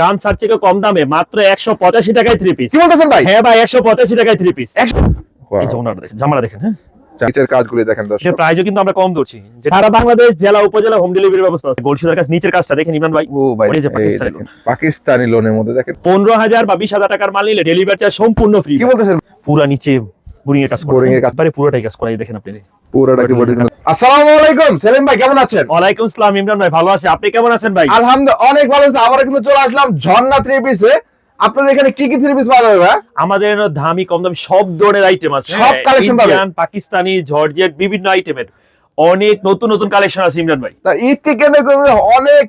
গাম ছাড় থেকে কম দামে মাত্র একশো পঁচাশি টাকায় থ্রি পিস কি বলতেছেন ভাই? হ্যাঁ ভাই একশো পঁচাশি টাকায় থ্রি পিস একশো এই যে ওনাটা দেখেন জামাটা দেখেন হ্যাঁ? নিচের কাজগুলি দেখেন দর্শক। প্রাইজও কিন্তু আমরা কম ধরছি। সারা বাংলাদেশ জেলা উপজেলা হোম ডেলিভারি ব্যবস্থা আছে। গোলসিদার কাছে নিচের কাজটা দেখেন ইমরান ভাই। ও ভাই ওই যে পাকিস্তানি দেখেন, পাকিস্তানি লোনের মধ্যে দেখেন। পনেরো হাজার বা বিশ হাজার টাকার মাল নিলে ডেলিভারি চার্জ সম্পূর্ণ ফ্রি কি বলতেছেন? পুরা নিচে বোরিং এর কাজ করা। এর কাজ। পুরোটাই কাজ করা এই দেখেন আপনি। পুরোটা কি আসসালামু আলাইকুম সেলিম ভাই কেমন আছেন? ওয়ালাইকুম আসসালাম ইমরান ভাই ভালো আছি। আপনি কেমন আছেন ভাই? আলহামদুলিল্লাহ অনেক ভালো আছি। আবার কিন্তু চলে আসলাম ঝর্ণা থ্রি পিসে আপনাদের এখানে কি কি থ্রি পিস পাওয়া যাবে ভাই? আমাদের এখানে দামি কম দামি সব ধরনের আইটেম আছে। সব? পাকিস্তানি জর্জিয়ার বিভিন্ন আইটেমের অনেক নতুন নতুন কালেকশন আছে ইমরান ভাই। তা ঈদ কেন্দ্র কিন্তু অনেক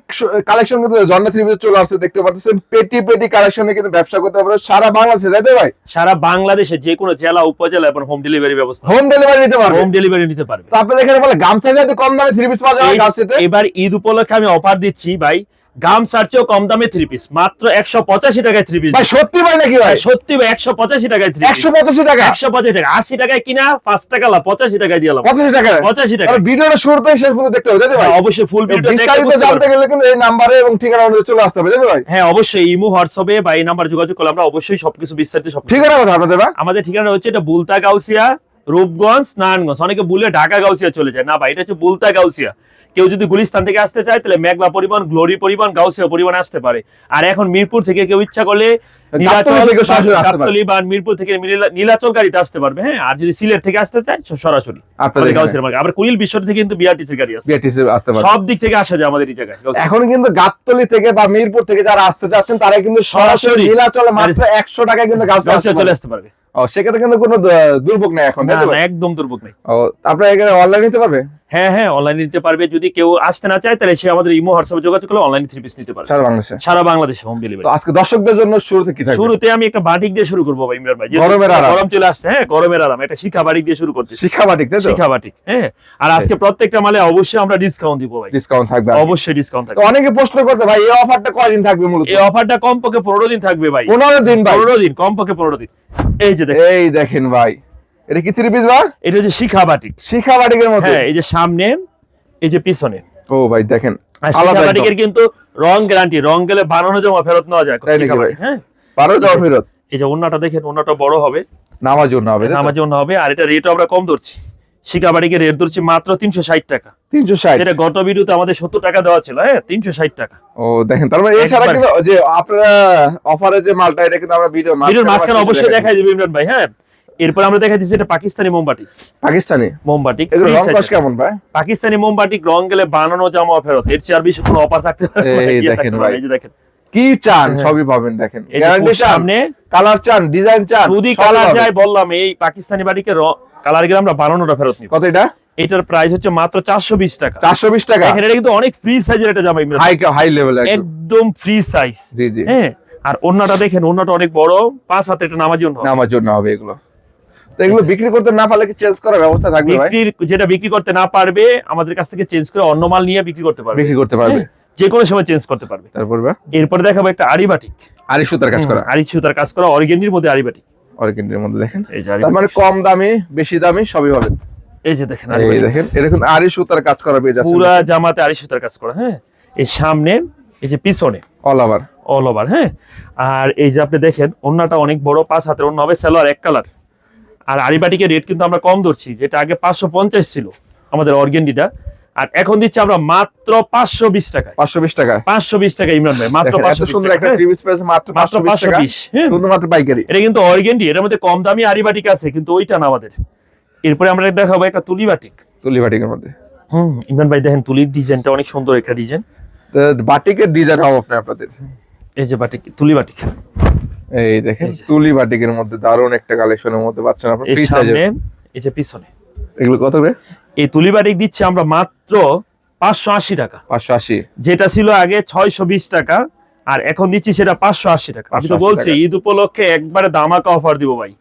কালেকশন কিন্তু ঝর্ণা থ্রি চলে আসছে দেখতে পাচ্ছেন পেটি পেটি কালেকশন কিন্তু ব্যবসা করতে পারবে সারা বাংলাদেশে তাই তো ভাই? সারা বাংলাদেশে যে কোনো জেলা উপজেলা এবং হোম ডেলিভারি ব্যবস্থা। হোম ডেলিভারি নিতে পারবে। হোম ডেলিভারি নিতে পারবে। তো আপনাদের এখানে বলে গামছা যাতে কম দামে থ্রি পিস পাওয়া যায় এবার ঈদ উপলক্ষে আমি অফার দিচ্ছি ভাই গাম সার্চেও কম দামে থ্রি পিস মাত্র একশো পঁচাশি টাকায় থ্রি পিস সত্যি ভাই নাকি ভাই? সত্যি ভাই একশো পঁচাশি টাকায় থ্রি একশো পঁচাশি টাকা? একশো পঁচাশি টাকা। আশি টাকায় কিনা পাঁচ টাকা লাভ পঁচাশি টাকায় দিয়ে লাভ। পঁচাশি টাকা পঁচাশি টাকা ভিডিওটা শুরু থেকে শেষ পর্যন্ত দেখতে হবে ভাই? হ্যাঁ, অবশ্যই ফুল বিস্তারিত জানতে গেলে কিন্তু এই নাম্বারে এবং ঠিকানা অনুযায়ী চলে আসতে হবে ভাই? হ্যাঁ অবশ্যই ইমো হোয়াটসঅ্যাপে বা এই নাম্বার যোগাযোগ করলে আমরা অবশ্যই সবকিছু বিস্তারিত সব ঠিকানা কথা আপনাদের আমাদের ঠিকানা হচ্ছে এটা বুলতা গাউসিয়া রূপগঞ্জ, নারায়ণগঞ্জ। অনেকে বুলে ঢাকা, গাউসিয়া চলে যায়। না ভাই, এটা হচ্ছে বুলতা, গাউসিয়া। কেউ যদি গুলিস্তান থেকে আসতে চায়, তাহলে মেঘলা পরিবহন, গ্লোরি পরিবহন, গাউসিয়া পরিবহন আসতে পারে। আর এখন মিরপুর থেকে কেউ ইচ্ছা করলে গাবতলী। গাবতলী মিরপুর থেকে নীলাচল গাড়িতে আসতে পারবে হ্যাঁ? আর যদি সিলেট থেকে আসতে চায় সরাসরি। আবার কুইল বিশ্বর থেকে কিন্তু বিআরটিসির গাড়ি আছে আসতে পারে সব দিক থেকে আসা যায় আমাদের এই জায়গায় এখন কিন্তু গাবতলি থেকে বা মিরপুর থেকে যারা আসতে চাচ্ছেন তারা কিন্তু সরাসরি। নীলাচলে মাত্র একশো টাকায় কিন্তু গাছ চলে আসতে পারবে। ও সেক্ষেত্রে কিন্তু কোনো দুর্ভোগ নেই এখন? একদম দুর্ভোগ নেই। আপনারা এখানে অনলাইন নিতে পারবে? হ্যাঁ হ্যাঁ অনলাইনে নিতে পারবে। যদি কেউ আসতে না চায় তাহলে সে আমাদের ইমো হোয়াটসঅ্যাপে যোগাযোগ করলে অনলাইনে থ্রি পিস নিতে পারবে। সারা বাংলাদেশে? সারা বাংলাদেশে হোম তো ডেলিভারি আজকে দর্শকদের জন্য শুরুতে কি থাকবে? শুরুতে আমি একটা বাটিক দিয়ে শুরু করব ভাই ইমরান ভাই। গরমের আরাম। গরম চলে আসছে হ্যাঁ গরমের আরাম। একটা শিখা বাটিক দিয়ে শুরু করতেছি। শিক্ষা বাটিক তাই তো? শিখা বাটিক হ্যাঁ। আর আজকে প্রত্যেকটা মালে অবশ্যই আমরা ডিসকাউন্ট দিব ভাই। ডিসকাউন্ট থাকবে অবশ্যই ডিসকাউন্ট তো থাকবে। অনেকে প্রশ্ন করতে ভাই এই অফারটা কয়দিন থাকবে মূলত? এই অফারটা কমপক্ষে পনেরো দিন থাকবে ভাই। পনেরো দিন ভাই। পনেরো দিন কমপক্ষে পনেরো দিন। এই যে দেখেন। এই দেখেন ভাই। এটা কি থ্রি পিস বা? এটা হচ্ছে শিখা বাটিক। শিখা বাটিকের মধ্যে? হ্যাঁ এই যে সামনে এই যে পিছনে। ও ভাই দেখেন শিখা বাটিকের কিন্তু রং গ্যারান্টি রং গেলে বানানো জমা ফেরত নেওয়া যায়। হ্যাঁ। বারো যাওয়া ফেরত? এই যে ওন্নাটা দেখেন ওন্নাটা বড় হবে। নামার জন্য হবে আমার জন্য হবে আর এটা রেটও আমরা কম ধরছি। শিকাবাড়িকে রেট ধরছি মাত্র তিনশো ষাট টাকা। তিনশো ষাট। যেটা গত ভিডিওতে আমাদের সত্তর টাকা দেওয়া ছিল হ্যাঁ তিনশো ষাট টাকা। ও দেখেন তার মানে এছাড়া। কিন্তু যে আপনারা অফারে যে মালটা এটা কিন্তু আমরা ভিডিও ভিডিওর মাঝখানে অবশ্যই দেখাই দেবে ইমরান ভাই হ্যাঁ। এরপর আমরা দেখা দিচ্ছি এটা পাকিস্তানি মোমবাটি পাকিস্তানি? মোমবাটি রং কস কেমন ভাই? পাকিস্তানি মোমবাটি রং গেলে বানানো জামা ফেরত। এর চেয়ে আর বেশি কোনো অফার থাকতে পারে এই দেখেন ভাই। এই যে দেখেন। কি চান? হ্যাঁ। সবই পাবেন দেখেন। গ্যারান্টি সামনে। কালার চান? ডিজাইন চান? যদি কালার। যায় বললাম এই পাকিস্তানি বাটিকে কালার গেলে আমরা বানানোটা ফেরত নিব। কত এটা? এটার প্রাইস হচ্ছে মাত্র চারশো বিশ টাকা। চারশো বিশ টাকা? দেখেন এটা কিন্তু অনেক ফ্রি সাইজের একটা জামা হাই হাই লেভেল একদম। ফ্রি সাইজ জি জি। হ্যাঁ। আর ওন্নাটা দেখেন ওন্নাটা অনেক বড়। পাঁচ হাতে এটা নামার জন্য আমার জন্য হবে এগুলো। তো এগুলো বিক্রি করতে না পারলে কি চেঞ্জ করার ব্যবস্থা থাকবে ভাই? যেটা বিক্রি করতে না পারবে আমাদের কাছ থেকে চেঞ্জ করে অন্য মাল নিয়ে বিক্রি করতে পারবে। বিক্রি করতে পারবে। হ্যাঁ, যে কোনো সময় চেঞ্জ করতে পারবে। তারপর এরপরে দেখাবো একটা আরিবাটিক আড়াই সুতার কাজ করা। আরি সুতার কাজ করা অরিগেন্ডির মধ্যে আরিবাটিক অর্গেন্ডের মধ্যে দেখেন। তার মানে কম দামি বেশি দামি সবই হবে। এই যে দেখেন এই। দেখেন এরকম আড়াই সুতার কাজ করা পেয়ে যাচ্ছে পুরা জামাতে আরি সুতার কাজ করা হ্যাঁ। এই সামনে এই যে পিছনে। অল ওভার অল ওভার হ্যাঁ। আর এই যে আপনি দেখেন ওন্নাটা অনেক বড় পাঁচ হাতের অন্য হবে সালোয়ার এক কালার আর আরিবাটিকের রেট কিন্তু আমরা কম ধরছি যেটা আগে পাঁচশো পঞ্চাশ ছিল আমাদের অর্গেন্ডিটা আর এখন দিচ্ছি আমরা মাত্র পাঁচশো বিশ টাকা পাঁচশো বিশ টাকা পাঁচশো বিশ টাকা ইমরান ভাই মাত্র পাঁচশো মাত্র হ্যাঁ? পাঁচশো বিশ হ্যাঁ? শুধুমাত্র পাইকারি। এটা কিন্তু অর্গেন্ডি এটার মধ্যে কম দামি আরিবাটিক আছে কিন্তু ওইটা না আমাদের। এরপরে আমরা দেখাবো একটা তুলি বাটিক তুলি বাটিকের মধ্যে। হুম ইমরান ভাই দেখেন তুলির ডিজাইনটা অনেক সুন্দর একটা ডিজাইন বাটিকের ডিজাইন হবে আপনি আপনাদের। এই যে বাটিক তুলি বাটিক এই দেখেন তুলি বাটিকের মধ্যে দারুণ একটা কালেকশনের মধ্যে পাচ্ছেন আপনার ফ্রি সাইজের এই যে পিছনে। এগুলো কত করে? এই তুলি বাটিক দিচ্ছি আমরা মাত্র পাঁচশো আশি টাকা। পাঁচশো আশি। যেটা ছিল আগে ছয়শো বিশ টাকা আর এখন দিচ্ছি সেটা পাঁচশো আশি টাকা। আমি তো বলছি ঈদ উপলক্ষে একবারে দামাকা অফার দিব ভাই।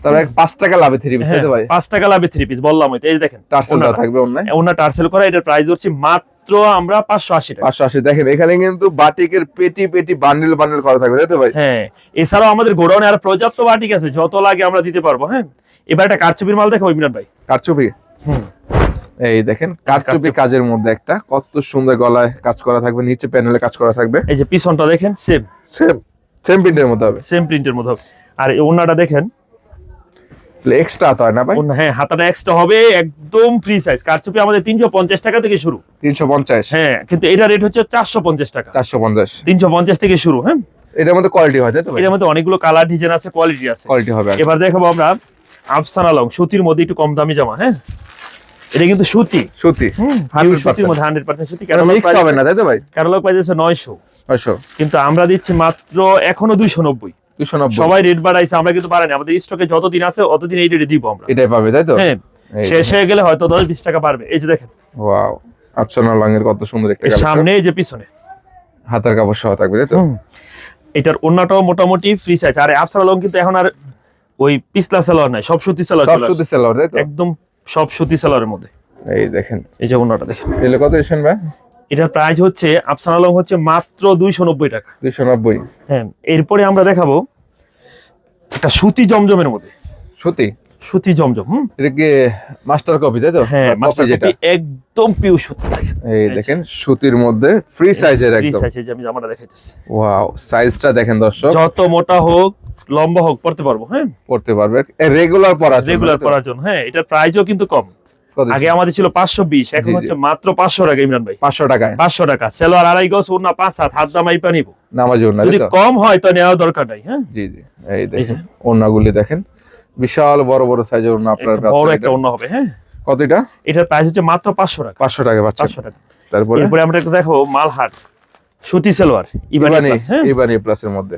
তাহলে এক পাঁচ টাকা লাভে থ্রি পিস হ্যাঁ, ভাই? পাঁচ টাকা লাভে থ্রি পিস বললাম ওই তো, এই দেখেন টার্সেল। থাকবে অন্যায়? ওনার টার্সেল করা এটার প্রাইস হচ্ছে মাত্র আমরা পাঁচশো আশি পাঁচশো আশি দেখেন এখানে কিন্তু বাটিকের পেটি পেটি বান্ডেল বান্ডেল করা থাকবে তাই তো ভাই? হ্যাঁ এছাড়াও আমাদের গোডাউনে আর পর্যাপ্ত বাটিক আছে যত লাগে আমরা দিতে পারব হ্যাঁ? এবার একটা কারচুপির মাল দেখাবো ইমরান ভাই। কারচুপি? হুম। এই দেখেন কারচুপি। কাজের মধ্যে একটা কত সুন্দর গলায় কাজ করা থাকবে নিচে প্যানেলে কাজ করা থাকবে। এই যে পিছনটা দেখেন সেম সেম সেম প্রিন্টের মধ্যে হবে। সেম প্রিন্টের মধ্যে হবে। আর এই ওন্নাটা দেখেন এক্সট্রা হয় না ভাই? হ্যাঁ হাতাটা এক্সট্রা হবে একদম ফ্রি সাইজ কারচুপি আমাদের তিনশো পঞ্চাশ টাকা থেকে শুরু। তিনশো পঞ্চাশ। হ্যাঁ কিন্তু এটা রেট হচ্ছে চারশো পঞ্চাশ টাকা। চারশো পঞ্চাশ। তিনশো পঞ্চাশ থেকে শুরু হ্যাঁ? এটার মধ্যে কোয়ালিটি হয় তাই তো ভাই? এটার মধ্যে অনেকগুলো কালার ডিজাইন আছে কোয়ালিটি আছে। কোয়ালিটি হবে এবার দেখাবো আমরা আফসানা লং সুতির মধ্যে একটু কম দামি জামা হ্যাঁ? এটা কিন্তু সুতি। সুতি। হুম 100% সুতির মধ্যে হান্ড্রেড পার্সেন্ট সুতি। মিক্স হবে না তাই তো ভাই? ক্যাটালগ প্রাইস আছে নয়শো। ছয়শো কিন্তু আমরা দিচ্ছি মাত্র এখনও দুইশো নব্বই। সবাই রেট বাড়াইছে আমরা কিন্তু বাড়াইনি। আমাদের স্টকে যতদিন আছে অতদিন এই রেটে দিব আমরা। এটাই পাবে তাই তো? হ্যাঁ শেষ হয়ে গেলে হয়তো দশ বিশ টাকা পারবে এই যে দেখেন। ওয়াও আফসানা লং এর কত সুন্দর একটা সামনে এই যে পিছনে। হাতের কাপড় সহ থাকবে তাই তো? এটার অন্যটাও মোটামুটি ফ্রি সাইজ আর আফসার লং কিন্তু এখন আর ওই পিছলা সেলার নাই সব সুতি সেলার সব সুতি সেলার তাই তো? একদম সব সুতি সেলারের মধ্যে। এই দেখেন। এই যে অন্যটা দেখেন। এগুলো কত এসেন ভাই? এটার প্রাইস হচ্ছে আফসানা লং হচ্ছে মাত্র দুইশো নব্বই টাকা। দুইশো নব্বই। হ্যাঁ এরপরে আমরা দেখাবো একটা সুতি জমজমের মধ্যে। সুতি? সুতি জমজম হুম? এটা কি মাস্টার কপি তাই তো? হ্যাঁ মাস্টার কপি একদম পিউ সুতি এই দেখেন সুতির মধ্যে ফ্রি সাইজের ফ্রি একদম। সাইজে যে আমি জামাটা দেখাইতেছি। ওয়াও সাইজটা দেখেন দর্শক। যত মোটা হোক লম্বা হোক পড়তে পারব হ্যাঁ? পড়তে পারবে। রেগুলার পরা রেগুলার পরার জন্য হ্যাঁ এটার প্রাইসও কিন্তু কম। আগে আমাদের ছিল পাঁচশো বিশ এখন। হচ্ছে মাত্র পাঁচশো টাকা ইমরান ভাই। পাঁচশো টাকায়? পাঁচশো টাকা। সেলোয়ার আড়াই গজ ওনা পাঁচ হাত হাত দামাই পা নিবো। নামাজ না যদি কম হয় তো নেওয়ার দরকার নাই হ্যাঁ? জি জি এই এই দেখেন যে। ওড়নাগুলি দেখেন। বিশাল বড় বড় সাইজের ওড়না আপনার বড় একটা অন্য হবে হ্যাঁ? কত এটা? এটার প্রাইস হচ্ছে মাত্র পাঁচশো টাকা। পাঁচশো টাকা পাঁচশো টাকা। তারপরে? আমরা একটু দেখো মালহাট। সুতি সেলোয়ার ইবানি ইবানি প্লাসের মধ্যে।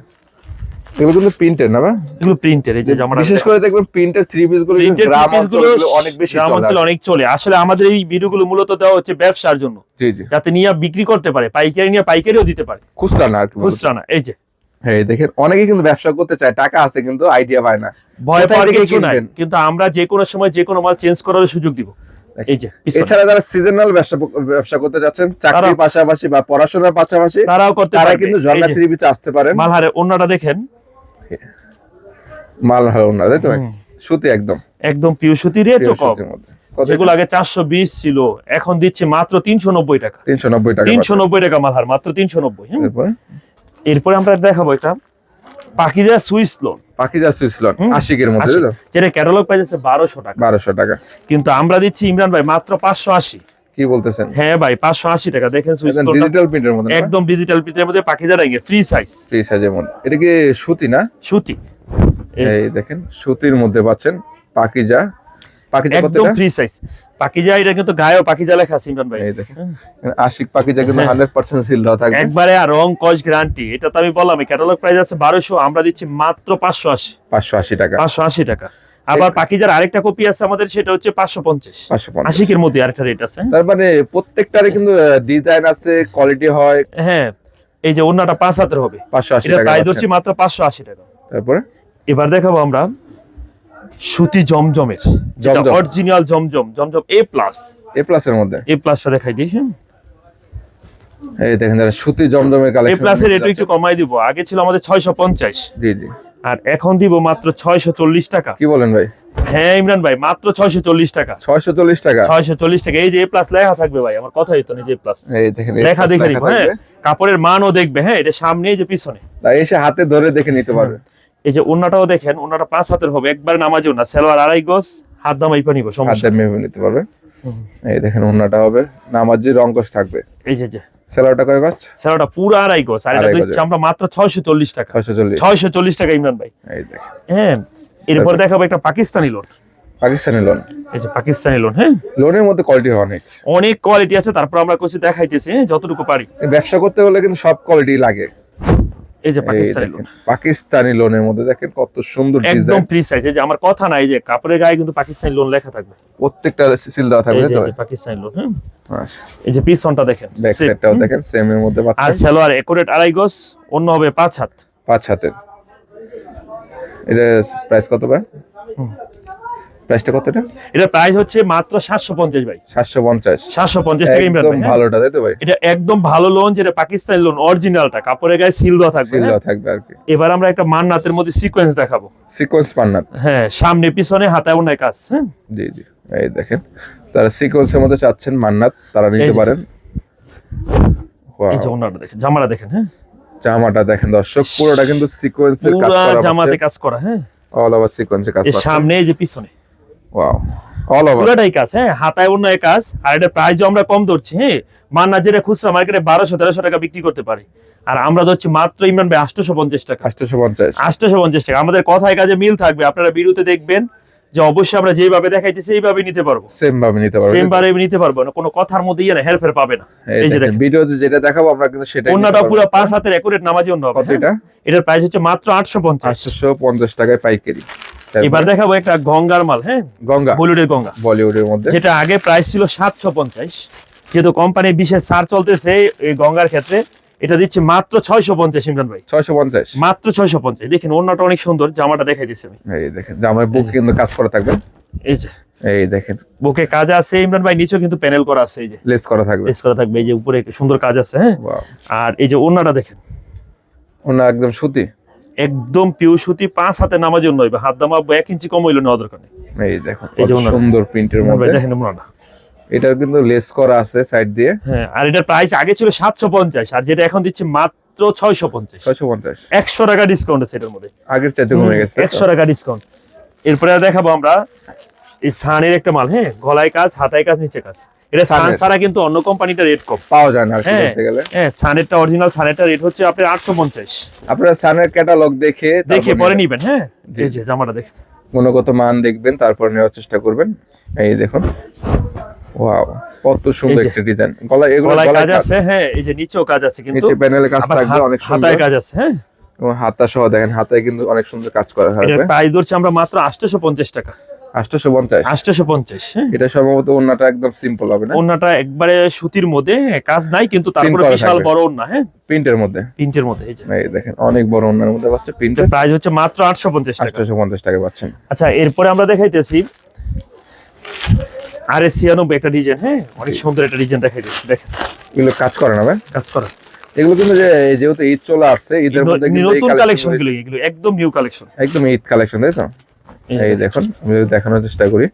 এগুলো কিন্তু প্রিন্টের না এগুলো প্রিন্টের এই যে জামাটা বিশেষ করে দেখবেন প্রিন্টের থ্রি পিসগুলো গ্রাম অঞ্চলগুলো অনেক বেশি চলে অঞ্চলে অনেক চলে। আসলে আমাদের এই ভিডিওগুলো মূলত দেওয়া হচ্ছে ব্যবসার জন্য। জি জি। যাতে নিয়ে বিক্রি করতে পারে পাইকারি নিয়ে পাইকারিও দিতে পারে। খুচরা না। খুচরা না এই যে। হ্যাঁ দেখেন অনেকে কিন্তু ব্যবসা করতে চায় টাকা আছে কিন্তু আইডিয়া পায় না। ভয় পাওয়ার কিছু নাই। কিন্তু আমরা যে কোনো সময় যে কোনো মাল চেঞ্জ করার সুযোগ দিব। এই যে এছাড়া যারা সিজনাল ব্যবসা ব্যবসা করতে যাচ্ছেন চাকরির পাশাপাশি বা পড়াশোনার পাশাপাশি তারাও করতে তারা কিন্তু থ্রি আসতে পারেন। মালহারে অন্যটা দেখেন। মাল না তাই তো সুতি একদম। একদম পিউ সুতি রেটও কম। যেগুলো আগে চারশো বিশ ছিল এখন দিচ্ছে মাত্র তিনশো নব্বই টাকা। তিনশো নব্বই টাকা তিনশো নব্বই টাকা মালহার মাত্র তিনশো নব্বই। এরপরে? আমরা দেখাবো এটা। Pakeeza Swiss lawn. Pakeeza Swiss lawn হুম। আশিকের মধ্যে যেটা ক্যাটালগ প্রাইস আছে বারোশো টাকা। বারোশো টাকা। কিন্তু আমরা দিচ্ছি ইমরান ভাই মাত্র পাঁচশো আশি। কি বলতেছেন? হ্যাঁ ভাই পাঁচশো আশি টাকা। দেখেন ডিজিটাল প্রিন্টের মধ্যে একদম ডিজিটাল পিতের মধ্যে পাখিজা রেঙ্গে ফ্রি সাইজ ফ্রি সাইজের মধ্যে। এটা কি সুতি না? সুতি। এই দেখেন সুতির মধ্যে পাচ্ছেন পাকিজা একদম? ফ্রি সাইজ পাখিজা এটা কিন্তু গায়েও পাখিজা লেখা আছে ইমরান ভাই। এই দেখেন আশিক পাকিজা কিন্তু হ্যাঁ। হান্ড্রেড পার্সেন্ট সিল দেওয়া থাকবে। একবারে আর রং কস গ্যারান্টি এটা তো আমি বললাম ক্যাটালগ প্রাইস আছে বারোশো আমরা দিচ্ছি মাত্র পাঁচশো আশি। পাঁচশো আশি টাকা। পাঁচশো আশি টাকা। আবার পাখিজার আরেকটা কপি আছে আমাদের সেটা হচ্ছে পাঁচশো পঞ্চাশ। আশিকের মধ্যে আরেকটা রেট আছে। তার মানে প্রত্যেকটারে কিন্তু ডিজাইন আছে কোয়ালিটি হয়। হ্যাঁ এই যে অন্যটা পাঁচ হাতের হবে। পাঁচশো আশি টাকা পাচ্ছেন। হচ্ছে মাত্র পাঁচশো আশি টাকা। তারপরে? এবার দেখাবো আমরা সুতি জমজমের যেটা জমজম। Original Zamzam Zamzam A plus A plus এর মধ্যে। এ প্লাসটা দেখাই দিই হ্যাঁ এই দেখেন যারা সুতি জমজমের কালেকশন এ প্লাসের রেটও একটু কমাই দিব। আগে ছিল আমাদের ছয়শো পঞ্চাশ। জি জি। আর এখন দিব মাত্র ছয়শো চল্লিশ টাকা। কি বলেন ভাই? হ্যাঁ ইমরান ভাই মাত্র ছয়শো চল্লিশ টাকা। ছয়শো চল্লিশ টাকা? ছয়শো চল্লিশ টাকা। এই যে এ প্লাস লেখা থাকবে ভাই আমার কথা হইতো না যে প্লাস এই লেখা দেখে নিব হ্যাঁ? কাপড়ের মানও দেখবে হ্যাঁ? এটা সামনে যে পিছনে। এসে হাতে ধরে দেখে নিতে পারবে। এই যে ওন্নাটাও দেখেন ওন্নাটা পাঁচ হাতের হবে একবার নামাজও না সেলোয়ার আড়াই গজ হাত দামাই পানিব সমস্যা নিতে পারবে। এই দেখেন ওন্নাটা হবে নামাজি রঙ্কশ থাকবে। এই যে। সেলারটা কয় গছ সেলোয়ারটা পুরো আড়াই গজ। আর এটা দিচ্ছি আমরা মাত্র ছয়শো চল্লিশ টাকা। ছয়শো চল্লিশ ছয়শো চল্লিশ টাকা ইমরান ভাই। এই দেখ হ্যাঁ এরপর দেখাবো একটা পাকিস্তানি লোন পাকিস্তানি লোন এই যে পাকিস্তানি লোন হ্যাঁ? লোনের মধ্যে কোয়ালিটি অনেক। অনেক কোয়ালিটি আছে তারপর আমরা কিছু দেখাইতেছি হ্যাঁ, যতটুকু পারি। ব্যবসা করতে হলে কিন্তু সব কোয়ালিটি লাগে। এই যে পাকিস্তানি লোন পাকিস্তানি লোনের মধ্যে দেখেন কত সুন্দর একদম ফ্রি সাইজ এই যে আমার কথা নাই যে কাপড়ের গায়ে কিন্তু পাকিস্তানি লোন লেখা থাকবে। প্রত্যেকটা সিল দেওয়া থাকবে এই যে পাকিস্তানি লোন হ্যাঁ। এই যে পিছনটা দেখেন ব্যাক সাইডটাও দেখেন সেম এর মধ্যে আর সালোয়ার একুরেট আড়াই গজ অন্য হবে পাঁচ হাত। পাঁচ হাতের। এটা প্রাইস কত ভাই। প্রাইসটা কতটা? এটা প্রাইস হচ্ছে মাত্র সাতশো পঞ্চাশ ভাই। সাতশো পঞ্চাশ। সাতশো পঞ্চাশ টাকা ইমরান ভাই? ভালোটা তাই তো ভাই? এটা একদম ভালো লোন যেটা পাকিস্তানি লোন অরিজিনালটা কাপড়ের গায়ে সিল দেওয়া থাকবে সিল হ্যাঁ? দেওয়া থাকবে আর কি। এবার আমরা একটা মান্নাতের মধ্যে সিকোয়েন্স দেখাবো। সিকোয়েন্স পান্নাত হ্যাঁ সামনে পিছনে হাতায় কাজ হ্যাঁ? জি জি। এই দেখেন তারা সিকোয়েন্সের মধ্যে চাচ্ছেন মান্নাত তারা নিতে পারেন। এই যে ওনাটা দেখেন জামাটা দেখেন হ্যাঁ? জামাটা দেখেন দর্শক পুরোটা কিন্তু সিকোয়েন্সের কাজ করা জামাতে কাজ করা হ্যাঁ? অল ওভার সিকোয়েন্সের কাজ করা। সামনে এই যে পিছনে। ওয়াও অল ওভার পুরোটাই কাজ হ্যাঁ হাতায় অন্য কাজ আর এটা প্রাইস আমরা কম ধরছি হ্যাঁ। মান্না যেটা খুচরা মার্কেটে বারোশো তেরোশো টাকা বিক্রি করতে পারে। আর আমরা ধরছি মাত্র ইমরান ভাই আটশোশো পঞ্চাশ টাকা। আটশোশো পঞ্চাশ আটশোশো পঞ্চাশ টাকা। আমাদের কথায় কাজে মিল থাকবে আপনারা বিরুতে দেখবেন যে অবশ্যই আমরা যেভাবে দেখাইতেছি এইভাবে নিতে পারব। সেম ভাবে নিতে সেম পারবেন নিতে পারব না কোনো কথার মধ্যে ইয়ে হেরফের পাবে না। এই যে দেখেন ভিডিওতে যেটা দেখাবো আমরা কিন্তু সেটা অন্যটা পুরো পাঁচ হাতের একুরেট নামাজি অন্য হবে কত হ্যাঁ? এটা এটার প্রাইস হচ্ছে মাত্র আটশো পঞ্চাশ আটশোশো পঞ্চাশ টাকায় পাইকারি। এবার দেখাবো একটা গঙ্গার মাল হ্যাঁ? গঙ্গা। বলিউডের গঙ্গা। বলিউডের মধ্যে। যেটা আগে প্রাইস ছিল সাতশো পঞ্চাশ। যেহেতু কোম্পানি বিশেষ ছাড় চলতেছে এই গঙ্গার ক্ষেত্রে এটা দিচ্ছে মাত্র ছয়শো পঞ্চাশ ইমরান ভাই। ছয়শো পঞ্চাশ। মাত্র ছয়শো পঞ্চাশ। দেখেন অন্যটা অনেক সুন্দর জামাটা দেখাই দিচ্ছি আমি। এই দেখেন জামার বুক কিন্তু কাজ করা থাকবে। এই যে। এই দেখেন। বুকে কাজ আছে ইমরান ভাই নিচেও কিন্তু প্যানেল করা আছে এই যে। লেস করা থাকবে। লেস করা থাকবে এই যে উপরে সুন্দর কাজ আছে হ্যাঁ? আর এই যে ওনাটা দেখেন। ওনা একদম সুতি। একদম পিউ সুতি পাঁচ হাতে নামার জন্য হইবে হাত দামা এক ইঞ্চি কম হইল নেওয়া দরকার নেই। এই দেখো এই যে সুন্দর প্রিন্টের মধ্যে। দেখেন ওনাটা এটার কিন্তু লেস করা আছে সাইড দিয়ে। হ্যাঁ আর এটার প্রাইস আগে ছিল সাতশো পঞ্চাশ আর যেটা এখন দিচ্ছে মাত্র ছয়শো পঞ্চাশ। ছয়শো পঞ্চাশ। একশো টাকা ডিসকাউন্ট আছে এটার মধ্যে। আগের চাইতে কমে গেছে একশো টাকা ডিসকাউন্ট এরপরে দেখাবো আমরা এই সানের একটা মাল হ্যাঁ গলায় কাজ হাতায় কাজ নিচে কাজ। এটা সান ছাড়া কিন্তু অন্য কোম্পানিটা রেট কম। পাওয়া যায় না হ্যাঁ। গেলে। হ্যাঁ সানেরটা অরিজিনাল সানেরটা রেট হচ্ছে আপনার আটশো পঞ্চাশ। আপনারা সানের ক্যাটালগ দেখে দেখে পরে নেবেন। হ্যাঁ? এই যে জামাটা গুণগত মান দেখবেন তারপর নেওয়ার চেষ্টা করবেন। এই দেখুন। ওয়াও কত সুন্দর একটা ডিজাইন গলা এগুলো গলায় কাজ আছে হ্যাঁ এই যে নিচেও কাজ আছে কিন্তু। নিচে প্যানেলে কাজ থাকবে অনেক সুন্দর। হাতায় কাজ আছে হ্যাঁ? এবং হাতা সহ দেখেন হাতায় কিন্তু অনেক সুন্দর কাজ করা থাকবে প্রাইস ধরছি আমরা মাত্র আটশোশো পঞ্চাশ টাকা। আটশোশো পঞ্চাশ। আটশোশো পঞ্চাশ হ্যাঁ। এটা সম্ভবত ওন্নাটা একদম সিম্পল হবে না? ওনাটা একবারে সুতির মধ্যে কাজ নাই কিন্তু তারপরে বিশাল বড় ওনা হ্যাঁ। প্রিন্টের মধ্যে। প্রিন্টের মধ্যে এই দেখেন অনেক বড় ওন্নার মধ্যে পাচ্ছে প্রিন্টের প্রাইস হচ্ছে মাত্র আটশো পঞ্চাশ টাকা। আটশোশো পঞ্চাশ টাকা পাচ্ছেন। আচ্ছা এরপরে আমরা দেখাইতেছি আর এস ছিয়ানব্বই একটা ডিজাইন হ্যাঁ। অনেক সুন্দর একটা ডিজাইন দেখাইতেছি দেখেন। এগুলো কাজ করে না ভাই? কাজ করা। এগুলো কিন্তু যেহেতু ঈদ চলে আসছে ঈদের মধ্যে নতুন কালেকশন গুলো- গুলো এগুলো একদম নিউ কালেকশন একদম ঈদ কালেকশন তাই তো? এই দেখুন আমি দেখানোর চেষ্টা করি।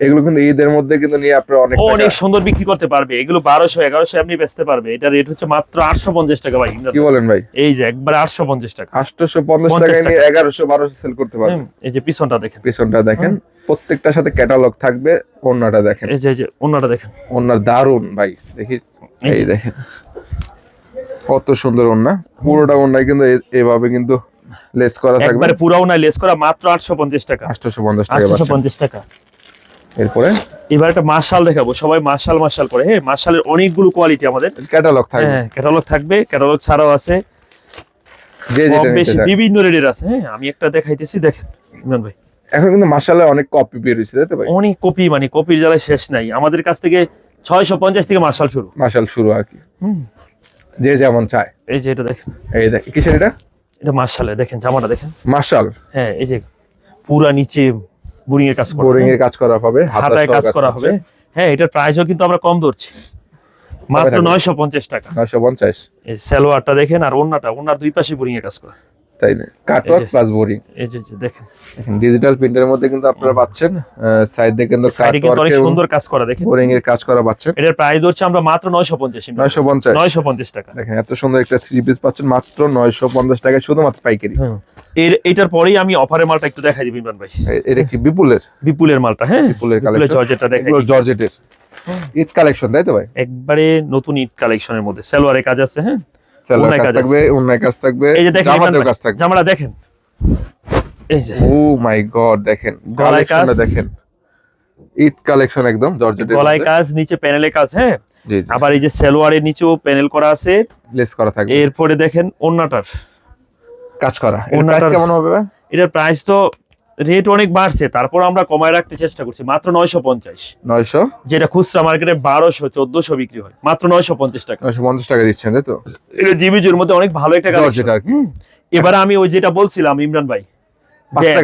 এগুলো কিন্তু ঈদের মধ্যে কিন্তু নিয়ে আপনারা অনেক অনেক সুন্দর বিক্রি করতে পারবে। এগুলো বারোশো এগারোশো এমনি বেচতে পারবে। এটা রেট হচ্ছে মাত্র আটশো পঞ্চাশ টাকা ভাই কি বলেন ভাই? এই যে একবার আটশো পঞ্চাশ টাকা। আটশোশো পঞ্চাশ 50 টাকায় নিয়ে এগারোশো বারোশো সেল করতে পারবেন এই যে পিছনটা দেখেন। পিছনটা দেখেন। প্রত্যেকটার সাথে ক্যাটালগ থাকবে ওন্নাটা দেখেন। এই যে এই যে অন্যটা দেখেন। ওন্নার দারুণ ভাই দেখি। এই এই দেখেন। কত সুন্দর ওন্না পুরোটা ওন্নায় কিন্তু এভাবে কিন্তু লেস করা থাকবে? একবারে পুরাও নাই লেস করা মাত্র আটশো পঞ্চাশ টাকা। আটশোশো পঞ্চাশ টাকা আটশো পাচ্ছেন। পঞ্চাশ টাকা। এরপরে? এবার একটা মার্শাল দেখাবো সবাই মার্শাল মার্শাল করে। হ্যাঁ মার্শালের অনেকগুলো কোয়ালিটি আমাদের। ক্যাটালগ থাকবে। হ্যাঁ ক্যাটালগ থাকবে ক্যাটালগ ছাড়াও আছে। যে যেটা বেশি বিভিন্ন রেটের আছে। হ্যাঁ আমি একটা দেখাইতেছি দেখেন ইমরান ভাই। এখন কিন্তু মার্শালের অনেক কপি বের হয়েছে তাই তো ভাই? অনেক কপি মানে কপির জ্বালায় শেষ নাই। আমাদের কাছ থেকে ছয়শো পঞ্চাশ থেকে মার্শাল শুরু। মার্শাল শুরু আর কি। হুম। যে যেমন চায়। এই যে এটা দেখেন। এই দেখ কিসের এটা? এটা মার্শালে দেখেন জামাটা দেখেন। মার্শাল? হ্যাঁ এই যে পুরা নিচে বোরিং এর কাজ করা বোরিং এর কাজ করা হবে হাতায় কাজ করা হবে। হ্যাঁ এটার প্রাইসও কিন্তু আমরা কম ধরছি। মাত্র থাকবে? নয়শো পঞ্চাশ টাকা। নয়শো পঞ্চাশ। এই সালোয়ারটা দেখেন আর ওন্নাটা ওন্নার দুই পাশে বোরিং এর কাজ করা। কাটওয়ার্ক প্লাস বোরিং এই যে দেখেন। ডিজিটাল প্রিন্টের মধ্যে কিন্তু আপনারা পাচ্ছেন সাইড দিয়ে কিন্তু কাটওয়ার্ক সুন্দর কাজ করা দেখেন। বোরিং এর কাজ করা পাচ্ছেন। এটার প্রাইস ধরছি আমরা মাত্র নয়শো পঞ্চাশ নয়শো পঞ্চাশ। নয়শো পঞ্চাশ টাকা। দেখেন এত সুন্দর একটা থ্রি পিস পাচ্ছেন মাত্র নয়শো পঞ্চাশ টাকায় শুধুমাত্র পাইকারি। এর এটার পরেই আমি অফারের মালটা একটু দেখাই দিই ইমরান ভাই। এটা কি বিপুলের? বিপুলের মালটা হ্যাঁ? বিপুলের কালেকশন জর্জেটটা দেখাই। জর্জেটের। ঈদ কালেকশন তাই তো ভাই? একবারে নতুন ঈদ কালেকশনের মধ্যে। সালোয়ারে কাজ আছে হ্যাঁ? কাজ থাকবে অন্যায় কাজ থাকবে। এই যে দেখেন ইমরান কাজ থাকবে। জামাটা দেখেন। এই যে। ও মাই গড দেখেন। গলায় কাজ। দেখেন। ঈদ কালেকশন একদম জর্জেটের গলায় কাজ নিচে প্যানেলে কাজ হ্যাঁ? আবার এই যে সালোয়ারের নিচেও প্যানেল করা আছে। লেস করা থাকবে। এরপরে দেখেন ওন্নাটার। কাজ করা। এর প্রাইস কেমন হবে এটার প্রাইস তো রেট অনেক বাড়ছে তারপর আমরা কমায় রাখতে চেষ্টা করছি মাত্র নয়শো পঞ্চাশ। 900 যেটা খুচরা মার্কেটে বারোশো চোদ্দশো বিক্রি হয় মাত্র নয়শো পঞ্চাশ টাকা। 950 টাকা দিচ্ছেন তাই তো? এটা জিবিজুর মধ্যে অনেক ভালো একটা জর্জেট কালেকশন আর কি। এবার আমি ওই যেটা বলছিলাম ইমরান ভাই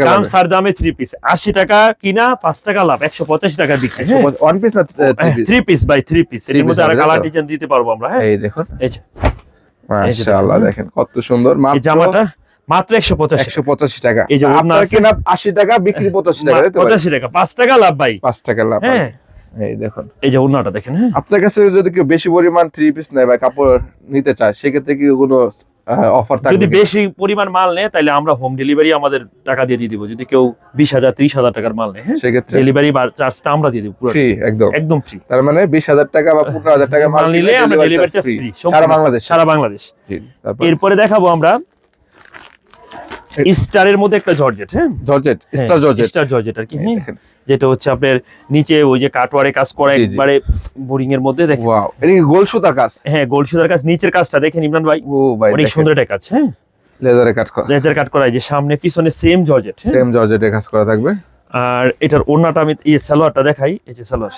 দাম সার দামে থ্রি পিস আশি টাকা কিনা পাঁচ টাকা লাভ একশো পঁচাশি টাকা বিক্রি। ওয়ান পিস না three piece by three piece এর মধ্যে আর কালার ডিজাইন দিতে পারব আমরা হ্যাঁ। এই দেখুন। এই যে। মাশাআল্লাহ দেখেন। কত সুন্দর এই মাত্র জামাটা মাত্র একশো পঁচাশি টাকা। এই যে আপনার কেনা 80 টাকা বিক্রি 85 টাকা? পঁচাশি টাকা পাঁচ টাকা লাভ ভাই। 5 টাকা লাভ হ্যাঁ। এই দেখুন। এই যে ওনাটা দেখেন হ্যাঁ। আপনার কাছে যদি কেউ বেশি পরিমাণ থ্রি পিস নেয় বা কাপড় নিতে চায় সেক্ষেত্রে কি কোনো অফার থাকবে যদি বেশি পরিমাণ মাল নেয় তাহলে আমরা হোম ডেলিভারি আমাদের টাকা দিয়ে দিয়ে দিব। যদি কেউ বিশ হাজার ত্রিশ হাজার টাকার মাল নেয় হ্যাঁ। সেক্ষেত্রে? ডেলিভারি চার্জটা আমরা দিয়ে দিব পুরো ফ্রি একদম। একদম ফ্রি তার মানে বিশ হাজার টাকা বা পনেরো হাজার টাকা মাল মাল নিলে আমরা ডেলিভারি চার্জ ফ্রি সারা বাংলাদেশ। সারা বাংলাদেশ। এরপরে দেখাবো আমরা স্টারের মধ্যে একটা জর্জেট হ্যাঁ? Georgette star georgette. Star georgette আর কি হ্যাঁ দেখেন। যেটা হচ্ছে আপনার নিচে ওই যে কাটওয়ারে কাজ করা। একবারে বোরিং এর মধ্যে দেখেন। ওয়াও এটা কি গোল সুতার কাজ? হ্যাঁ গোল্ড সুতার কাজ। নিচের কাজটা দেখেন ইমরান ভাই ও ভাই অনেক সুন্দর একটা কাজ হ্যাঁ? লেজারে কাজ করা। লেজার কাট করা এই যে সামনে পিছনে সেম জর্জেট হ্যাঁ? সেম জর্জেটে কাজ করা থাকবে। আর এটার ওড়নাটা আমি এই সালোয়ারটা দেখাই এই যে সালোয়ার।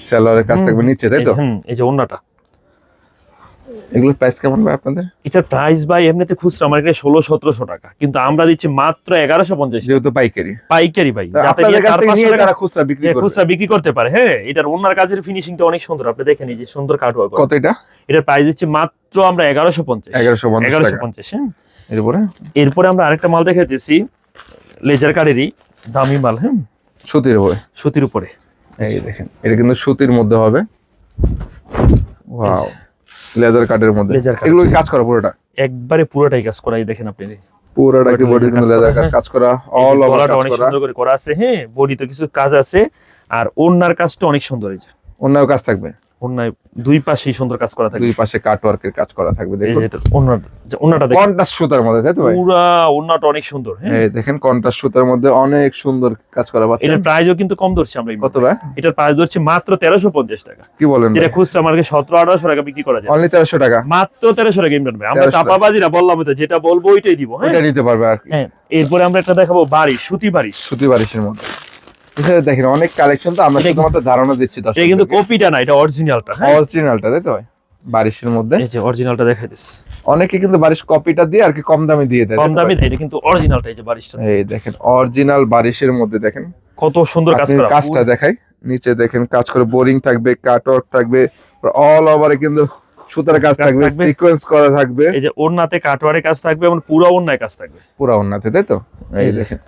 সেলরের কাজ থাকবে নিচে তাই তো? হুম, এই যে ওড়নাটা। এগুলোর প্রাইস কেমন ভাই আপনাদের? এটার প্রাইস ভাই এমনিতে খুচরা মার্কেটে ষোলো সতেরোশো টাকা। কিন্তু আমরা দিচ্ছি মাত্র এগারোশো পঞ্চাশ যেহেতু পাইকারি। পাইকারি ভাই। খুচরা বিক্রি খুচরা বিক্রি করতে পারে হ্যাঁ? এটার ওনার কাজের ফিনিশিংটা অনেক সুন্দর। আপনি দেখেন এই যে সুন্দর কাট ওয়ার্ক কত এটা? এটার প্রাইস দিচ্ছি মাত্র আমরা এগারোশো পঞ্চাশ এগারোশো এগারোশো পঞ্চাশ হ্যাঁ? এরপরে? এরপরে আমরা আরেকটা মাল দেখাইতেছি। লেজার কার্ডেরই দামি মাল হ্যাঁ? সুতির হবে সুতির উপরে। এই দেখেন এটা কিন্তু সুতির মধ্যে হবে। ওয়াও লেদার কাটের মধ্যে। এগুলো কি কাজ করা পুরোটা? একবারে পুরোটাই কাজ করা এই দেখেন আপনি। পুরোটা কি বডির কাজ লেদার করা, কাজ করা অল ওভার কাজ কাজ অনেক করা। সুন্দর করে করা আছে হ্যাঁ বডিতে কিছু কাজ আছে আর ওনার কাজটা অনেক সুন্দর হয়েছে ওনার কাজ থাকবে? দুই পাশেই সুন্দর কাজ করা থাকে দুই পাশে কাট ওয়ার্কের কাজ করা থাকবে দেখুন। এটা কন্ট্রাস্ট সুতার মধ্যে তাই তো ভাই? পুরা অনেক সুন্দর হ্যাঁ। দেখেন কন্ট্রাস্ট সুতার মধ্যে অনেক সুন্দর কাজ করা পাচ্ছেন? এটার প্রাইসও কিন্তু কম ধরছি আমরা কত ভাই? এটার প্রাইস ধরছি মাত্র তেরোশো পঞ্চাশ টাকা। কি বলেন যেটা খুচরা মার্কেট সতেরো আঠারোশো টাকা বিক্রি করা যায়। অনলি তেরোশো টাকা? মাত্র তেরোশো টাকা ইমরান ভাই আমরা 1300। চাপাবাজিরা বললাম তো যেটা বলব ওইটাই দিব হ্যাঁ? ওইটা নিতে পারবে আর কি। হ্যাঁ এরপরে আমরা একটা দেখাবো বাড়ি সুতি বাড়ি সুতি বারিশের মধ্যে। দেখেন অনেক কালেকশন তো আমরা শুধুমাত্র ধারণা দিচ্ছি এটা কিন্তু কপিটা না এটা অরিজিনালটা হ্যাঁ? অরিজিনালটা তাই তো? বারিশের মধ্যে। এই যে অরিজিনালটা দেখাই দিচ্ছি অনেকে কিন্তু বারিশ কপিটা দিয়ে আর কি কম দামে দিয়ে দেয়। কম দামে ভাই? এটা কিন্তু অরিজিনালটা এই যে বারিশটা। এই দেখেন অরিজিনাল বারিশের মধ্যে দেখেন। কত সুন্দর কাজ করা। কাজটা দেখাই। নিচে দেখেন কাজ করে বোরিং থাকবে কাটওয়ার্ক থাকবে অল ওভারে কিন্তু সুতার কাজ থাকবে। সিকোয়েন্স করা থাকবে। এই যে ওড়নাতে কাটওয়ারে কাজ থাকবে এবং পুরো ওড়নায় কাজ থাকবে। পুরা ওন্নাতে তাই তো? এই দেখেন।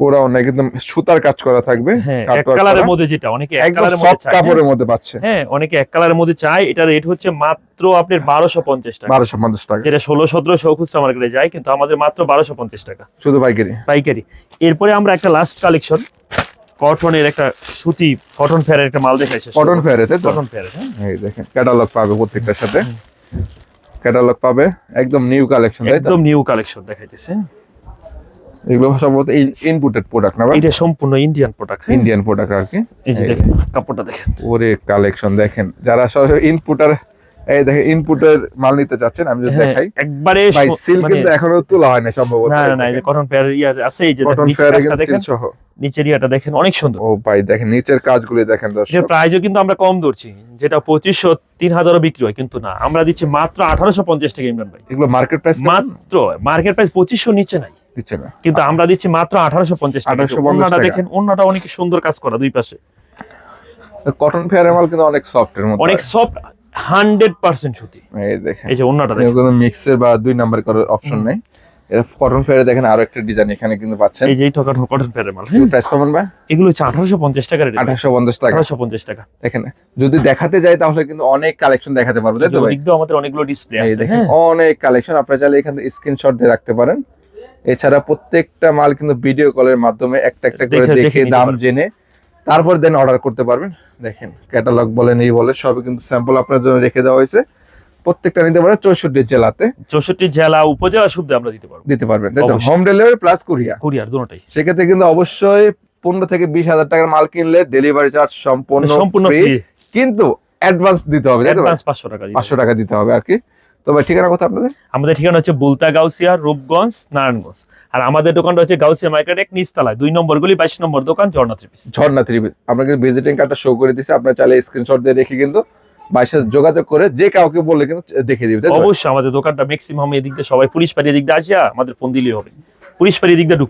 পুরা ওন্নায় কিন্তু সুতার কাজ করা থাকবে হ্যাঁ এক কালারের মধ্যে যেটা অনেকে এক একদম কালারের মধ্যে হ্যাঁ। কাপড়ের মধ্যে পাচ্ছে। হ্যাঁ অনেকে এক কালারের মধ্যে চায় এটার রেট হচ্ছে মাত্র আপনার বারোশো পঞ্চাশ টাকা। বারোশো পঞ্চাশ টাকা। যেটা ষোলো সতেরোশো খুচরা মার্কেটে যায় কিন্তু আমাদের মাত্র বারোশো পঞ্চাশ টাকা। শুধু পাইকারি? পাইকারি। এরপরে আমরা একটা লাস্ট কালেকশন কটনের একটা সুতি কটন ফেয়ারের একটা মাল দেখাইছে কটন ফেয়ারে তাই কটন ফেয়ার হ্যাঁ। এই দেখেন ক্যাটালগ পাবে প্রত্যেকটার সাথে। ক্যাটালগ পাবে একদম নিউ কালেকশন একদম নিউ কালেকশন দেখাইতেছে। এগুলো সম্ভবত ইনপুটেড প্রোডাক্ট না এটা সম্পূর্ণ ইন্ডিয়ান প্রোডাক্ট ইন্ডিয়ান প্রোডাক্ট আর কি। এই যে দেখেন কাপড়টা দেখেন। ওরে কালেকশন দেখেন। যারা সরাসরি ইনপুটার এই দেখেন ইনপুটের মাল নিতে চাচ্ছেন আমি যদি হ্যাঁ, দেখাই। একবারে সিল মানে- কিন্তু এখনও তোলা হয় না সম্ভবত। না না এই যে কটন ইয়া আছে এই যে নিচের কাজটা দেখেন সহ। নিচের ইয়াটা দেখেন অনেক সুন্দর। ও ভাই দেখেন নিচের কাজগুলি দেখেন দর্শক। প্রাইসও কিন্তু আমরা কম ধরছি যেটা পঁচিশশো তিন হাজারও বিক্রি হয় কিন্তু না আমরা দিচ্ছি মাত্র আঠারোশো পঞ্চাশ টাকা ইমরান ভাই। এগুলো মার্কেট প্রাইস মাত্র মার্কেট প্রাইস পঁচিশশো নিচে নাই। দিচ্ছে না। কিন্তু আমরা দিচ্ছি মাত্র আঠারোশো পঞ্চাশ টাকা। 1850 দেখেন অন্যটা অনেক সুন্দর কাজ করা দুই পাশে। কটন ফেয়ারের মাল কিন্তু অনেক সফট এর মধ্যে অনেক সফট হান্ড্রেড পার্সেন্ট সুতি। এই দেখেন। এই যে অন্যটা দেখেন। কোনো মিক্সের বা দুই নাম্বার করার অপশন নেই। কটন ফেয়ারে দেখেন আরও একটা ডিজাইন এখানে কিন্তু পাচ্ছেন। এই যে এই টকার কটন ফেয়ারের মাল প্রাইস কমান ভাই এগুলো হচ্ছে আঠারোশো পঞ্চাশ টাকার আঠাশশো পঞ্চাশ টাকা। আঠারোশো পঞ্চাশ টাকা। দেখেন যদি দেখাতে যাই তাহলে কিন্তু অনেক কালেকশন দেখাতে পারব তাই তো ভাই? ওদিক আমাদের অনেকগুলো ডিসপ্লে আছে দেখেন হ্যাঁ। অনেক কালেকশন আপনারা চাইলে এখান থেকে স্ক্রিনশট দিয়ে রাখতে পারেন। এছাড়া প্রত্যেকটা মাল কিন্তু ভিডিও কলের মাধ্যমে একটা একটা করে দেখে- দাম জেনে তারপর দেন অর্ডার করতে পারবেন। দেখেন ক্যাটালগ বলেন এই বলে সবই কিন্তু স্যাম্পল আপনার জন্য রেখে দেওয়া হয়েছে। প্রত্যেকটা নিতে পারেন চৌষট্টি জেলাতে। চৌষট্টি জেলা উপজেলা সুবিধা আমরা দিতে পারব। দিতে পারবেন। Home delivery plus courier courier দুটোটাই সেক্ষেত্রে কিন্তু অবশ্যই পনেরো থেকে বিশ হাজার টাকার মাল কিনলে ডেলিভারি চার্জ সম্পূর্ণ সম্পূর্ণ কিন্তু অ্যাডভান্স দিতে হবে পাঁচশো টাকা পাঁচশো টাকা দিতে হবে আর কি। তো ভাই ঠিকানা কথা আপনাদের? আমাদের ঠিকানা হচ্ছে বুলতা গাউসিয়া রূপগঞ্জ নারায়ণগঞ্জ। আর আমাদের দোকানটা হচ্ছে গাউসিয়া মার্কেট এক নিচতলায় দুই নম্বর গুলি বাইশ নম্বর দোকান Jharna three piece Jharna three piece আমরা কিন্তু ভিজিটিং কার্ডটা শো করে দিচ্ছি আপনার চাইলে স্ক্রিনশট দিয়ে রেখে কিন্তু বাইশের সাথে যোগাযোগ করে যে কাউকে বললে কিন্তু দেখে দিবে অবশ্যই আমাদের দোকানটা ম্যাক্সিমাম এদিক দিয়ে সবাই পুলিশ পাড়ি এদিক দিয়ে আসিয়া আমাদের ফোন দিলেই হবে। পুলিশ পাড়ি এদিক দিয়ে ঢুকতে